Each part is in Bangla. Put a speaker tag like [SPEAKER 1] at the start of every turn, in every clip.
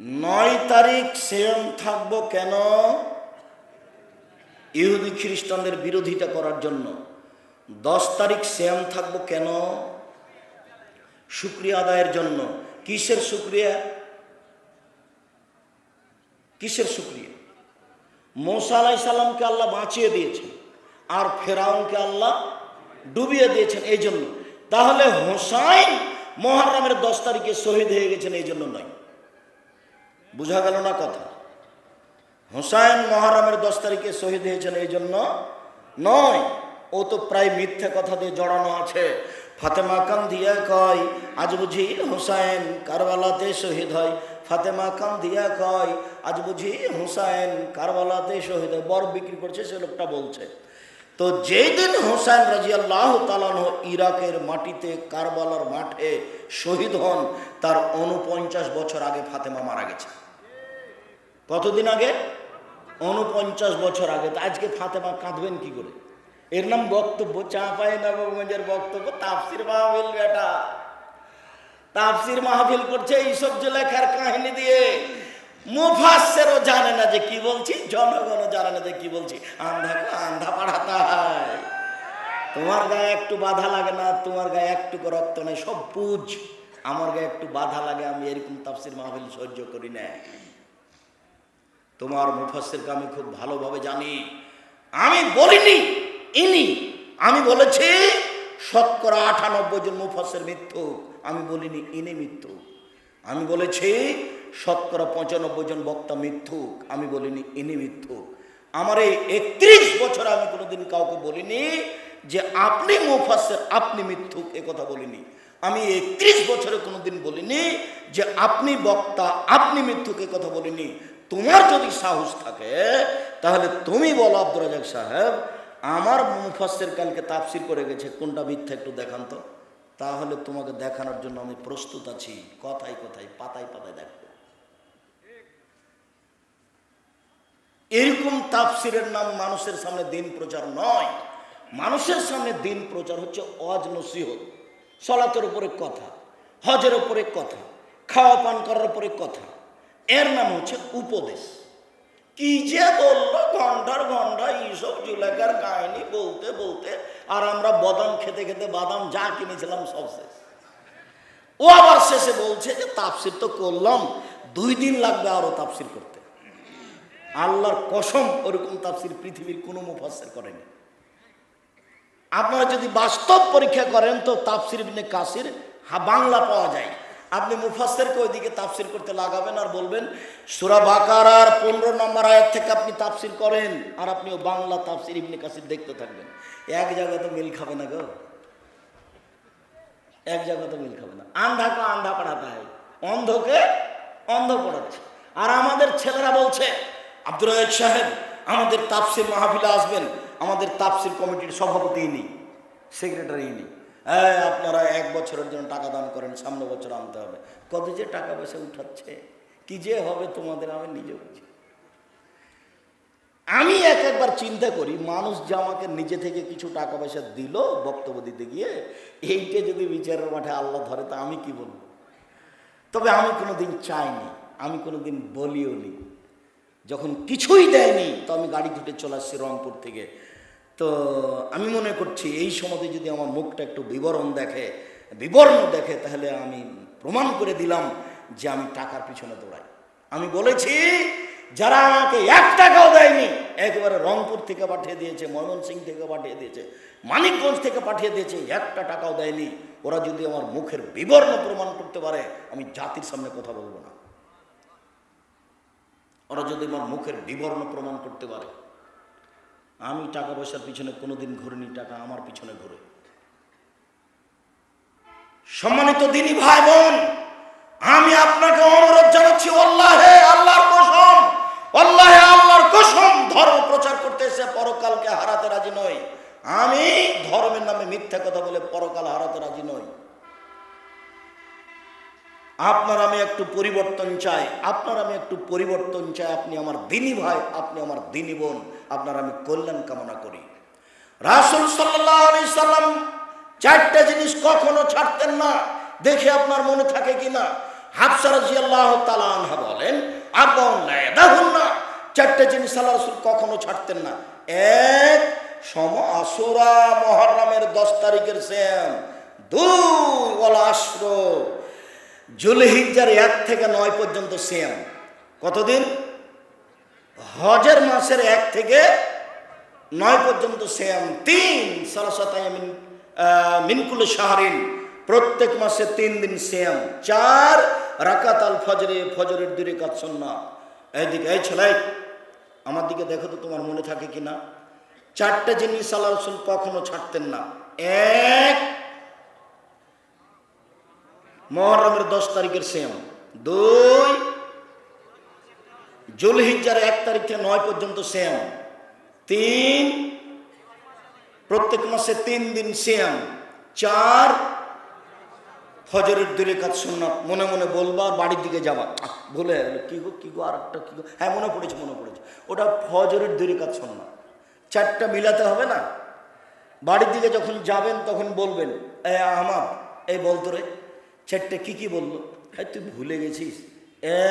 [SPEAKER 1] নয় তারিখ সেয়ম থাকব কেন? ইহুদি খ্রিস্টানদের বিরোধিতা করার জন্য। দশ তারিখ সেয়াম থাকব কেন? শুক্রিয়া আদায়ের জন্য। কিসের শুক্রিয়া? কিসের শুক্রিয়া? মোসা আলাই সাল্লামকে আল্লাহ বাঁচিয়ে দিয়েছেন আর ফেরাউনকে আল্লাহ ডুবিয়ে দিয়েছেন এই জন্য তাহলে হোসাইন মহারামের দশ তারিখে শহীদ হয়ে গেছেন এই জন্য নয়। বুঝা গেল না কথা। হোসাইন মহারামের দশ তারিখে শহীদ হয়েছেন এই জন্য নয়। ও তো প্রায় মিথ্যে কথা দিয়ে জড়ানো আছে। ফাতেমা কান দিয়া কয়, আজ বুঝি হুসাইন কারবালাতে শহীদ হয়। ফাতেমা কান দিয়া কয়, আজ বুঝি হুসাইন কারবালাতে শহীদ হয়। বর বিক্রি করছে, সে লোকটা বলছে। তো যেই দিন হোসাইন রাজি আল্লাহ তালানহ ইরাকের মাটিতে কারবালার মাঠে শহীদ হন, তার উনপঞ্চাশ বছর আগে ফাতেমা মারা গেছে। কতদিন আগে? উনপঞ্চাশ বছর আগে। তো আজকে ফাতেমা কাঁদবেন কি করে? এর নাম বক্তব্য, চা চাঁপাই নবগঞ্জের বক্তব্য, তাফসির মাহফিল বেটা। তাফসির মাহফিল করছে এইসব যে লেখার কাহিনী দিয়ে। মুফাসেরও জানে না যে কি বলছি, জনগণও জানে না যে কি বলছি। আন্ধা আন্ধা পাড়াতা হয়। তোমার গায়ে একটু বাধা লাগে না, তোমার গায়ে একটুকু রক্ত নেই, সব পুজ আমার গায়ে একটু বাধা লাগে, আমি এরকম তাফসির মাহফিল সহ্য করি না তোমার মুফাসেরকে আমি খুব ভালোভাবে জানি। আমি বলিনি, ইনি। আমি বলেছি, শতকরা আটানব্বই জন মুফাসের মৃত্যু। আমি বলিনি, ইনি মৃত্যু। আমি বলেছি, শতকরা পঁচানব্বই জন বক্তা মিথ্যুক আমি বলিনি, ইনি মিথ্যুক আমার এই একত্রিশ বছর আমি কোনোদিন কাউকে বলিনি যে আপনি মুফাসের আপনি মিথ্যুক এ কথা বলিনি। আমি একত্রিশ বছরে কোনোদিন বলিনি যে আপনি বক্তা, আপনি মিথ্যুক এ কথা বলিনি। তোমার যদি সাহস থাকে, তাহলে তুমি বলো আব্দুর রাজাক সাহেব, আমার মুফাসের কালকে তাফসির করে গেছে, কোনটা মিথ্যা একটু দেখান তো। তাহলে তোমাকে দেখানোর জন্য আমি প্রস্তুত আছি, কথায় কথায়, পাতায় পাতায় দেখো এরকম তাফসিরের নাম মানুষের সামনে দিন প্রচার নয়। মানুষের সামনে দিন প্রচার হচ্ছে অজ নসিহত, সলাতের উপরে কথা, হজের উপরে কথা, খাওয়া পান করার উপরে কথা। এর নাম হচ্ছে উপদেশ। কি যে বলল, ঘণ্টার ঘণ্টা এইসব জুলেখার কাহিনী বলতে বলতে আর আমরা বাদাম খেতে খেতে বাদাম যা কিনেছিলাম সব শেষ। ও আবার শেষে বলছে যে, তাফসির তো করলাম, দুই দিন লাগবে আরও তাফসির করতে। আল্লাহর কসম ওরকম তাফসির পৃথিবীর কোনো মুফাসের করেনি। আপনারা যদি বাস্তব পরীক্ষা করেন তো তাফসির বিনে কাসির বাংলা পাওয়া যায়। আপনি মুফাসেরকে ওইদিকে তাফসির করতে লাগাবেন আর বলবেন, সুরা বাকারার পনেরো নম্বর আয়াত থেকে আপনি তাফসির করেন আর আপনিও বাংলা তাফসির ইবনে কাসির দেখতে থাকবেন। এক জায়গায় তো মিল খাবে না গো। এক জায়গায় তো মিল খাবে না। আন্ধাকে আন্ধা পড়াতে হয়। অন্ধকে অন্ধ পড়াচ্ছে। আর আমাদের ছেলেরা বলছে, আব্দুর রাজাক সাহেব, আমাদের তাফসির মাহফিলে আসবেন। আমাদের তাফসির কমিটির সভাপতি নেই সেক্রেটারি নেই। হ্যাঁ আপনারা এক বছরের জন্য টাকা দান করেন, সামনে বছর আনতে হবে। কত যে টাকা পয়সা উঠাচ্ছে, কি যে হবে তোমাদের আমি নিজে বুঝি। আমি এক একবার চিন্তা করি, মানুষ যে আমাকে নিজে থেকে কিছু টাকা পয়সা দিল বক্তব্য দিতে গিয়ে, এইটা যদি বিচারের মাঠে আল্লাহ ধরে, তা আমি কি বলব? তবে আমি কোনোদিন চাইনি, আমি কোনোদিন বলিও নি যখন কিছুই দেয়নি, তো আমি গাড়ি ধুটে চলে আসছি রংপুর থেকে। তো আমি মনে করছি এই সময়তে যদি আমার মুখটা একটু বিবরণ দেখে বিবরণ দেখে, তাহলে আমি প্রমাণ করে দিলাম যে আমি টাকার পিছনে দৌড়াই। আমি বলেছি, যারা আমাকে এক টাকাও দেয়নি, একেবারে রংপুর থেকে পাঠিয়ে দিয়েছে, ময়মনসিং থেকে পাঠিয়ে দিয়েছে, মানিকগঞ্জ থেকে পাঠিয়ে দিয়েছে, একটা টাকাও দেয়নি। ওরা যদি আমার মুখের বিবর্ণ প্রমাণ করতে পারে, আমি জাতির সামনে কথা বলব না। ওরা যদি আমার মুখের বিবর্ণ প্রমাণ করতে পারে আমি টাকা পয়সার পিছনে কোনোদিন ঘুরিনি, টাকা আমার পিছনে ঘুরে। সম্মানিত দিনী ভাই বোন, আমি আপনাকে অনুরোধ জানাচ্ছি, আল্লাহে আল্লাহর কসম, আল্লাহে আল্লাহর কসম, ধর্ম প্রচার করতে এসে পরকালকে হারাতে রাজি নই। আমি ধর্মের নামে মিথ্যা কথা বলে পরকাল হারাতে রাজি নই। আপনার আমি একটু পরিবর্তন চাই, আপনার আমি একটু পরিবর্তন চাই, আপনি আমার দিনী ভাই, আপনি আমার দিনী বোন। আপনার আমি কল্যাণ কামনা করি। রাসুল সাল্লাহ আলি সাল্লাম চারটা জিনিস কখনো ছাড়তেন না। দেখে আপনার মনে থাকে কি না হাফসারাজি আল্লাহ তালা বলেন আর না চারটে জিনিস আল্লাহ রসুল কখনো ছাড়তেন না। এক, সম আসুরা মহরমের দশ তারিখের শ্যাম দুই ওলা আশ্র জুলহিজ্জার এক থেকে নয় পর্যন্ত শ্যাম কতদিন? হজের মাসের এক থেকে নয় পর্যন্ত শ্যাম তিন সরস্বতায় মিনকুল শাহরিন। প্রত্যেক মাসে তিন দিন শ্যাম চার রাকাত আল ফজরে, ফজরের দূরে কাজ না এইদিকে এই ছেলে আমার দিকে দেখো তো, তোমার মনে থাকে কি না? চারটে জিনিস আল্লাহ রসুল কখনো ছাড়তেন না। এক, মহরমের দশ তারিখের শ্যাম দুই জুলহিজ্জার এক তারিখ থেকে নয় পর্যন্ত শ্যাম। তিন, প্রত্যেক মাসে তিন দিন শ্যাম। চার, ফজরের দূরে কাজ সুন্নাত। মনে মনে বলবা বাড়ির দিকে যাবা। বলে কি গো কি গো আর একটা কি গো? হ্যাঁ মনে পড়েছে মনে পড়েছে। ওটা ফজরের দূরে কাজ সুন্নাত। চারটা মিলাতে হবে না? বাড়ির দিকে যখন যাবেন, তখন বলবেন, এ আমার এই বলতো রে চারটে কি কি বলল? হ্যাঁ তুই ভুলে গেছিস।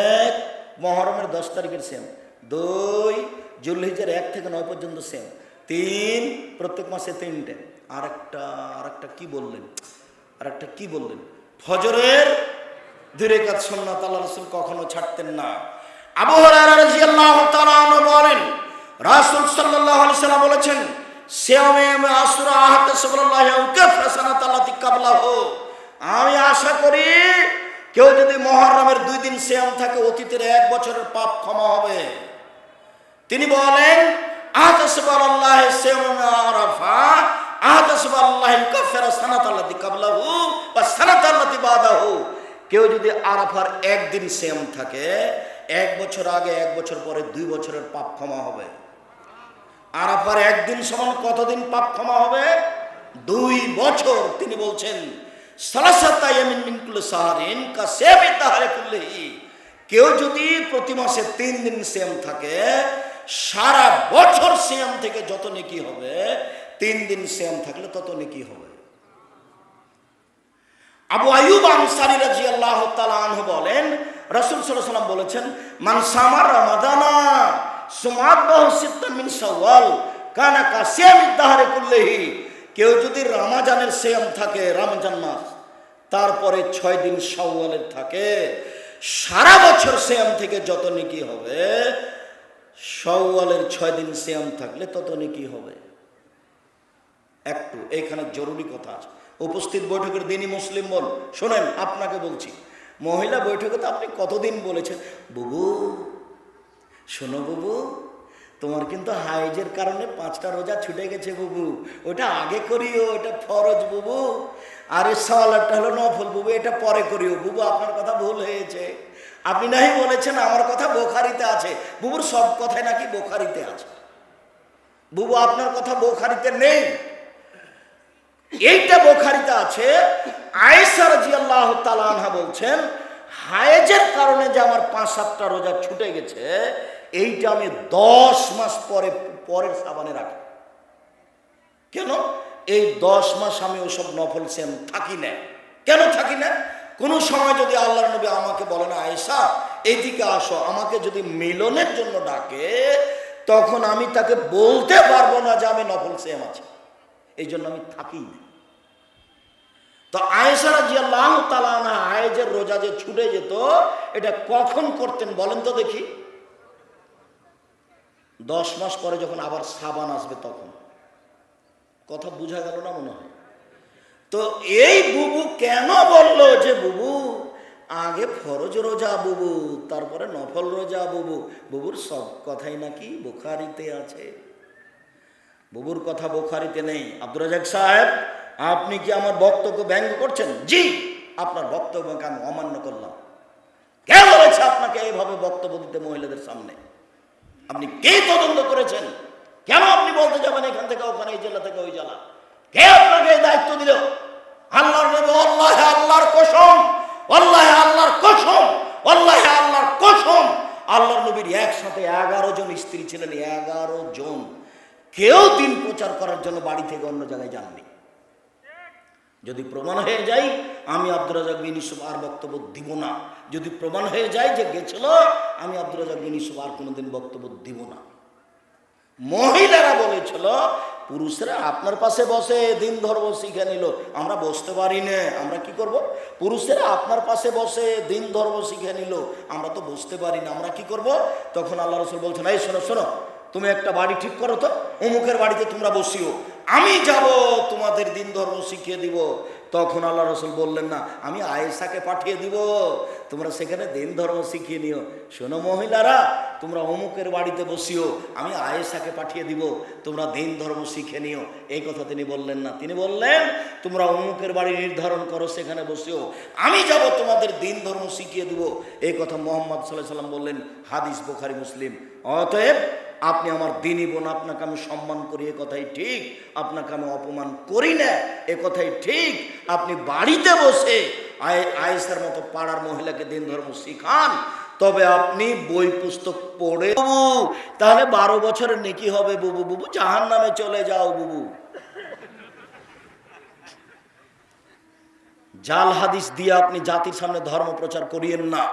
[SPEAKER 1] এক মহরমের দশ তারিখের সেম দুই, জুলহিজের এক থেকে নয় পর্যন্ত সেম তিন, প্রত্যেক মাসে তিনটে। আর একটা আর একটা কি বললেন? আর একটা কি বললেন? ফজরের দূরে কাজ সন্ন্যত আল্লাহ রসুল কখনো ছাড়তেন না। আবু বলেন, রাসূল সাল্লাম বলেছেন আমি আশা করি কেউ যদি দিন সিয়াম থাকে, অতীতের এক বছরের পাপ ক্ষমা হবে। তিনি বলেন কেউ যদি আরাফার একদিন সেম থাকে, এক বছর আগে, এক বছর পরে দুই বছরের পাপ ক্ষমা হবে। আরাফার একদিন সমান কতদিন পাপ ক্ষমা হবে? দুই বছর, তিনি বলছেন। সালাসাতা ইয়ামিন মিন কুল্লি সাহারিন কা সেমি তাহারে কেউ যদি প্রতি মাসে তিন দিন সেম থাকে, সারা বছর সেম থেকে যত নেকি হবে, তিন দিন সেম থাকলে তত নেকি হবে। আবু আয়ুব আনসারি রাজি আল্লাহ আনহু বলেন, রসুল সাল্লাম বলেছেন, মান সামার রমাদানা সুমাদ বাহু সিত্তান মিন শাওয়াল কানা কাসিয়াম ইদাহারে কুল্লেহি কেউ যদি রামাজানের সেম থাকে, রমজান মাস, তারপরে ছয় দিন শাওয়ালের থাকে। সারা বছর সেম থেকে যত নেকি হবে, শাওয়ালের ছয় দিন সেম থাকলে তত নেকি হবে। একটু এইখানে জরুরি কথা আছে। উপস্থিত বৈঠকের দিনই মুসলিম বল। শোনেন, আপনাকে বলছি, মহিলা বৈঠকে তো আপনি কতদিন বলেছেন? বুবু, শোনো বুবু তোমার কিন্তু হাইজের কারণে পাঁচটা রোজা ছুটে গেছে বুবু। ওটা আগে করিও, ওটা ফরজ বুবু। আর সওয়ালারটা হলো নফল বুবু, এটা পরে করিও। বুবু, আপনার কথা ভুল হয়েছে। আপনি নাহি বলেছেন, আমার কথা বোখারিতে আছে। বুবুর সব কথাই নাকি বোখারিতে আছে। বুবু, আপনার কথা বোখারিতে নেই। এইটা বোখারিতে আছে, আয়েশা রাজিয়াল্লাহ তালানহা বলছেন, হায়েজের কারণে যে আমার পাঁচ সাতটা রোজা ছুটে গেছে এইটা আমি দশ মাস পরে, পরের সাবানে রাখি। কেন? এই দশ মাস আমি ওসব নফল সেম থাকি না। কেন থাকি না? কোনো সময় যদি আল্লাহ নবী আমাকে বলে না, আয়েশা এইদিকে আসো, আমাকে যদি মিলনের জন্য ডাকে, তখন আমি তাকে বলতে পারব না যে আমি নফল সেম আছি। এই জন্য আমি থাকি না। তো আয়েসারা জিয়া লাহ তালানা আয়েজের রোজা যে ছুটে যেত, এটা কখন করতেন বলেন তো দেখি। দশ মাস পরে যখন আবার সাবান আসবে তখন। কথা বোঝা গেল না মনে হয়? তো এই বুবু কেন বলল যে, বুবু, আগে ফরজ রোজা, বুবু, তারপরে নফল রোজা, বুবু। বুবুর সব কথাই নাকি বোখারিতে আছে। বুবুর কথা বোখারিতে নেই। আব্দুর রাজাক সাহেব, আপনি কি আমার বক্তব্য ব্যঙ্গ করছেন? জি, আপনার বক্তব্যকে আমি অমান্য করলাম। কে বলেছে আপনাকে এইভাবে বক্তব্য দিতে মহিলাদের সামনে? আপনি কে তদন্ত করেছেন? কেন আপনি বলতে যাবেন এখান থেকে ওখানে, এই জেলা থেকে ওই জেলা? কে আপনাকে দায়িত্ব দিল? আল্লাহর নবী, আল্লাহ আল্লাহর কসম, আল্লাহ আল্লাহর কসম, আল্লাহ আল্লাহর কসম। আল্লাহর নবীর একসাথে এগারো জন স্ত্রী ছিলেন, এগারো জন। কেউ দিন প্রচার করার জন্য বাড়ি থেকে অন্য জায়গায় যাননি। যদি প্রমাণ হয়ে যায়, আমি আব্দুর রাজাক বিন ইউসুফ আর বক্তব্য দিব না। যদি প্রমাণ হয়ে যায় যে গেছিল, আমি আব্দুর রাজাক বিন ইউসুফ আর কোনোদিন বক্তব্য দিব না। মহিলারা বলেছিল, পুরুষরা আপনার পাশে বসে, দিন ধর্ম শিখে নিল। আমরা বসতে পারি না, আমরা কি করব? পুরুষেরা আপনার পাশে বসে, দিন ধর্ম শিখে নিল। আমরা তো বসতে পারি না, আমরা কি করব? তখন আল্লাহ রসুল বলছেন, এই শোনো শোনো, তুমি একটা বাড়ি ঠিক করো তো। অমুকের বাড়িতে তোমরা বসিও। আমি যাব, তোমাদের দিন ধর্ম শিখিয়ে দিব। তখন আল্লাহ রসুল বললেন, না, আমি আয়েশাকে পাঠিয়ে দিব। তোমরা সেখানে দিন ধর্ম শিখিয়ে নিও। শোনো মহিলারা, তোমরা অমুকের বাড়িতে বসিও, আমি আয়েশাকে পাঠিয়ে দিব। তোমরা দিন ধর্ম শিখে নিও। এই কথা তিনি বললেন না। তিনি বললেন, তোমরা অমুকের বাড়ি নির্ধারণ করো, সেখানে বসিও। আমি যাব, তোমাদের দিন ধর্ম শিখিয়ে দিব। এই কথা মোহাম্মদ সাল্লাহ সাল্লাম বললেন, হাদিস বোখারি, মুসলিম। অতএব আপনি আমার দিনই বোন, আপনাকে আমি সম্মান করি, এ কথাই ঠিক। আপনাকে আমি অপমান করি না, এ কথাই ঠিক। আপনি বাড়িতে বসে আয় আয়েসার মতো পাড়ার মহিলাকে দিন ধর্ম শিখান। তবে আপনি বই পুস্তক পড়ে বুবু তাহলে বারো বছরের নেকি হবে বুবু। বুবু জাহান নামে চলে যাও বুবু। জাল হাদিস দিয়ে আপনি জাতির সামনে ধর্ম প্রচার করিয়েন না।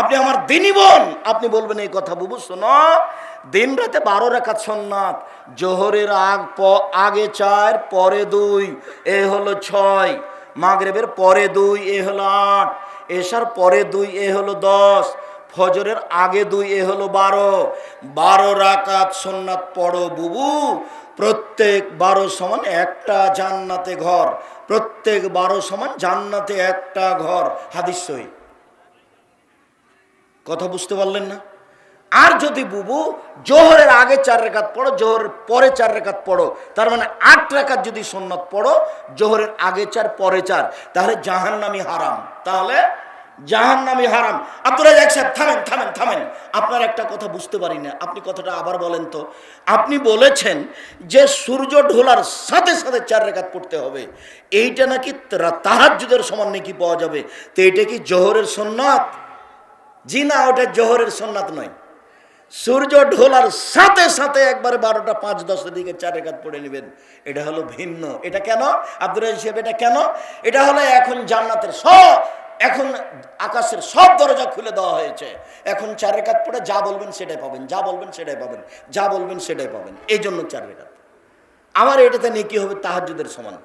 [SPEAKER 1] আপনি আমার দিনই বোন। আপনি বলবেন এই কথা বুবু, শোনো, দিন রাতে বারো রেখাত সন্ন্যাত জোহরের আগ আগে চার, পরে দুই, এ হলো ছয়, মাগরেবের পরে দুই, এ হলো আট, এশার পরে দুই, এ হলো দশ, ফজরের আগে দুই, এ হলো বারো বারো রাকাত সোননাথ পড়ো বুবু, প্রত্যেক বারো সমান একটা জান্নাতে ঘর, প্রত্যেক বারো সমান জান্নাতে একটা ঘর, হাদিস সহি। কথা বুঝতে পারলেন না? আর যদি বুবু জোহরের আগে চার রেখাত পড়ো জোহরের পরে চার রেখাত পড়ো, তার মানে আট রেখাত যদি সন্ন্যত পড়ো, জোহরের আগে চার, পরে চার, তাহলে জাহান্নামি হারাম। তাহলে জাহান্নামি হারাম। আব্দুল রাজাক সাহেব, থামেন থামেন থামেন। আপনার একটা কথা বুঝতে পারি না। আপনি কথাটা আবার বলেন তো। আপনি বলেছেন যে সূর্য ঢোলার সাথে সাথে চার রেখাত পড়তে হবে। এইটা নাকি তাহাজ্জুদের সমান নাকি পাওয়া যাবে? তো এটা কি জোহরের সন্ন্যত? জি না ওটা জোহরের সন্ন্যাত নয়। সূর্য ঢোলার সাথে সাথে একবারে বারোটা পাঁচ দশের দিকে চার রেখাত পড়ে নেবেন। এটা হলো ভিন্ন। এটা কেন? আব্দুল সাহেব, এটা কেন? এটা হলো এখন জান্নাতের সব, এখন আকাশের সব দরজা খুলে দেওয়া হয়েছে। এখন চার রেখাত পড়ে যা বলবেন সেটাই পাবেন, যা বলবেন সেটাই পাবেন, যা বলবেন সেটাই পাবেন। এই জন্য চার রেখাত আমার এটাতে নেকি হবে তাহাজুদের সমান।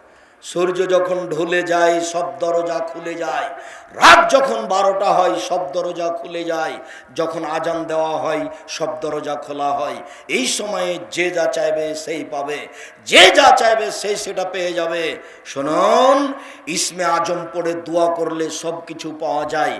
[SPEAKER 1] সূর্য যখন ঢলে যায়, সব দরজা খুলে যায়। রাত যখন বারোটা হয়, সব দরজা খুলে যায়। যখন আজান দেওয়া হয়, সব দরজা খোলা হয়। এই সময়ে যে যা চাইবে সেই পাবে। যে যা চাইবে সে সেটা পেয়ে যাবে। শুনুন, ইসমে আজম পড়ে দোয়া করলে সব কিছু পাওয়া যায়।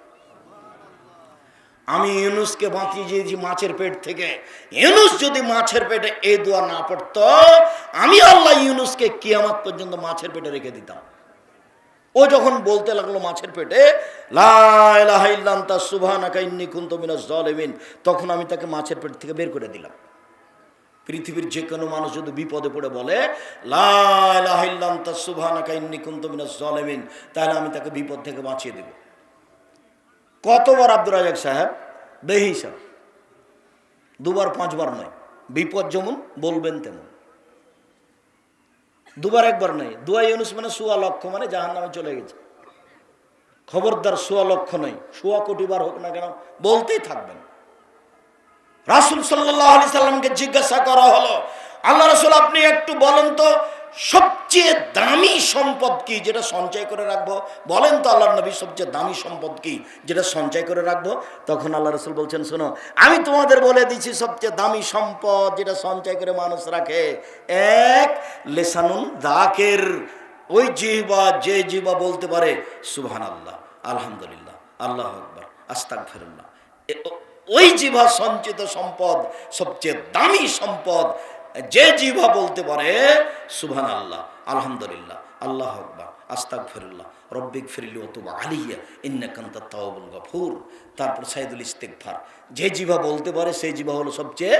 [SPEAKER 1] আমি ইউনুসকে বাঁচিয়ে দিয়েছি মাছের পেট থেকে। ইউনুস যদি মাছের পেটে এই দোয়া না পড়তো, আমি আল্লাহ ইউনুসকে কিয়ামত পর্যন্ত মাছের পেটে রেখে দিতাম। ও যখন বলতে লাগল মাছের পেটে জালিমিন তখন আমি তাকে মাছের পেট থেকে বের করে দিলাম। পৃথিবীর যে কোনো মানুষ যদি বিপদে পড়ে বলে লাইলাহাইল্লান্তা সুবহানাকা ইন্নী কুনতু মিনাজ জালিমিন তাহলে আমি তাকে বিপদ থেকে বাঁচিয়ে দেব। কতবার আব্দুর রাজাক সাহেব? বেহিসাব। দুবার, পাঁচবার নয় বিপদ যেমন বলবেন তেমন। দুবার একবার নয় দুয়াই ইউনুস মানে সুয়া লক্ষ মানে জাহান নামে চলে গেছে। খবরদার সোয়া লক্ষ নয় সোয়া কোটি বার হোক না কেন, বলতেই থাকবেন। রাসুল সাল্লাহ আলি সাল্লামকে জিজ্ঞাসা করা হলো, আল্লাহ রসুল, আপনি একটু বলেন তো সবচেয়ে দামি সম্পদ কি যেটা সঞ্চয় করে রাখব? বলেন তো আল্লাহ নবী সবচেয়ে দামি সম্পদ কি যেটা সঞ্চয় করে রাখব? তখন আল্লাহ রসুল বলছেন, শোনো, আমি তোমাদের বলে দিচ্ছি সবচেয়ে দামি সম্পদ যেটা সঞ্চয় করে মানুষ রাখে। এক, লেসানুন দাকের। ওই জিহবা যে জিহবা বলতে পারে সুবহান আল্লাহ আলহামদুলিল্লাহ, আল্লাহ আকবর আস্তাক ফেরুল্লাহ ওই জিভা সঞ্চিত সম্পদ সবচেয়ে দামি সম্পদ যে জিভা বলতে পারে সুবহান আল্লাহ আলহামদুলিল্লাহ, আল্লাহ আকবর আস্তাক ফিরুল্লাহ রব্বিক ফিরিল অতুবা আলিয়া ইন্নাকান্ত তাওবুল গফুর। তারপর সাইদুল ইস্তেকফার যে জিভা বলতে পারে, সেই জিভা হলো সবচেয়ে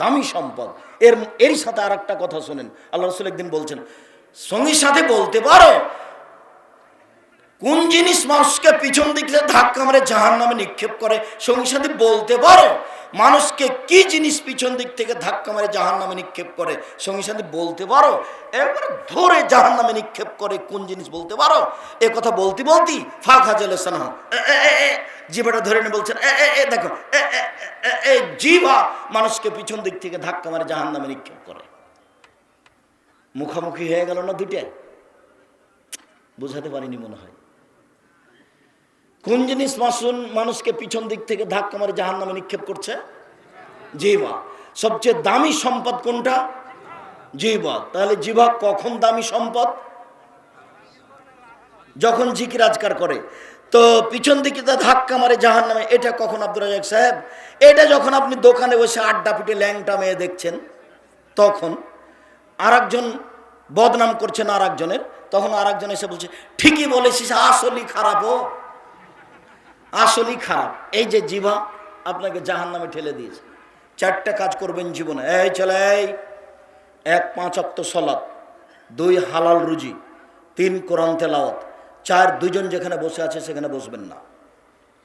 [SPEAKER 1] দামি সম্পদ। এর এর সাথে আর একটা কথা শোনেন। আল্লাহ রসুল একদিন বলছেন, সঙ্গীর সাথে বলতে পারো কোন জিনিস মানুষকে পিছন দিক থেকে ধাক্কা মারে জাহান নামে নিক্ষেপ করে সঙ্গী সাথে বলতে পারো? মানুষকে কি জিনিস পিছন দিক থেকে ধাক্কা মারে জাহান নামে নিক্ষেপ করে সঙ্গী সাথে বলতে পারো? একবার ধরে জাহান নামে নিক্ষেপ করে কোন জিনিস বলতে পারো? এ কথা বলতে বলতি ফাঁক হাজাল জিভাটা ধরে নিয়ে বলছেন। এ এ, দেখো এ, জিভা মানুষকে পিছন দিক থেকে ধাক্কা মারে জাহান নামে নিক্ষেপ করে। মুখামুখি হয়ে গেল না দুইটাই বোঝাতে পারিনি মনে হয়। কোন জিনিস মাসুন মানুষকে পিছন দিক থেকে ধাক্কা মারে জাহান নামে নিক্ষেপ করছে? জিবা সবচেয়ে দামি সম্পদ কোনটা? জিবা তাহলে জিবা কখন দামি সম্পদ? যখন জিকির আজকার করে। তো পিছন দিকে তা ধাক্কা মারে জাহান নামে এটা কখন আব্দুল রাজাক সাহেব? এটা যখন আপনি দোকানে বসে আড্ডা পিটে ল্যাংটা মেয়ে দেখছেন, তখন আর একজন বদনাম করছেন আর একজনের তখন আর একজন এসে বলছে, ঠিকই বলেছিস, আসলই খারাপ ও। আসলই খারাপ। এই যে জিভা আপনাকে জাহান নামে ঠেলে দিয়েছে। চারটা কাজ করবেন জীবনে। এই চলে এক, পাঁচ অক্ত সলাৎ দুই হালাল রুজি, তিন কোরআন তেলাওয়াত, চার দুজন যেখানে বসে আছে সেখানে বসবেন না।